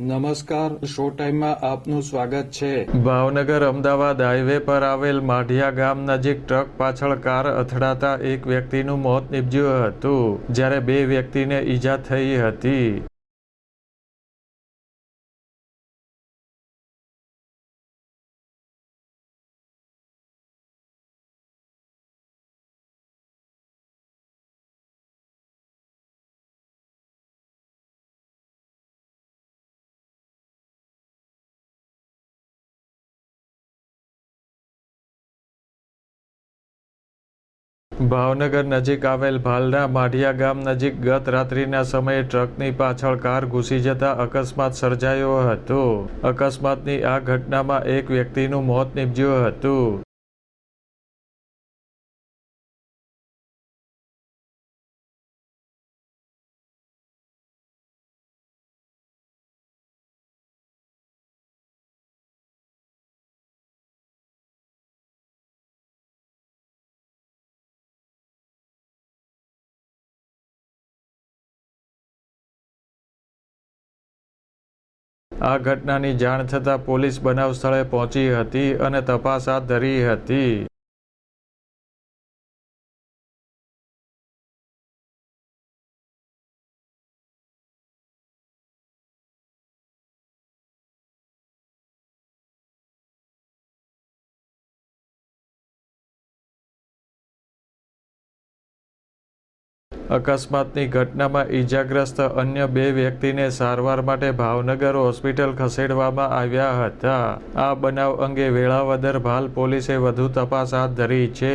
નમસ્કાર, શો ટાઈમમાં આપનું સ્વાગત છે. ભાવનગર અમદાવાદ હાઈવે પર આવેલ માઢિયા ગામ નજીક ટ્રક પાછળ કાર અથડાતા એક વ્યક્તિનું મોત નીપજ્યું હતું, જ્યારે બે વ્યક્તિને ઈજા થઈ હતી. ભાવનગર નજીક આવેલ ભાલના માઢિયા ગામ નજીક ગત રાત્રિના સમયે ટ્રકની પાછળ કાર ઘૂસી જતા અકસ્માત સર્જાયો હતો. અકસ્માતની આ ઘટનામાં એક વ્યક્તિનું મોત નીપજ્યું હતું. આ ઘટનાની જાણ થતાં પોલીસ બનાવ સ્થળે પહોંચી હતી અને તપાસ હાથ ધરી હતી. અકસ્માતની ઘટનામાં ઈજાગ્રસ્ત અન્ય બે વ્યક્તિને સારવાર માટે ભાવનગર હોસ્પિટલ ખસેડવામાં આવ્યા હતા. આ બનાવ અંગે વેળાવદર ભાલ પોલીસે વધુ તપાસ હાથ ધરી છે.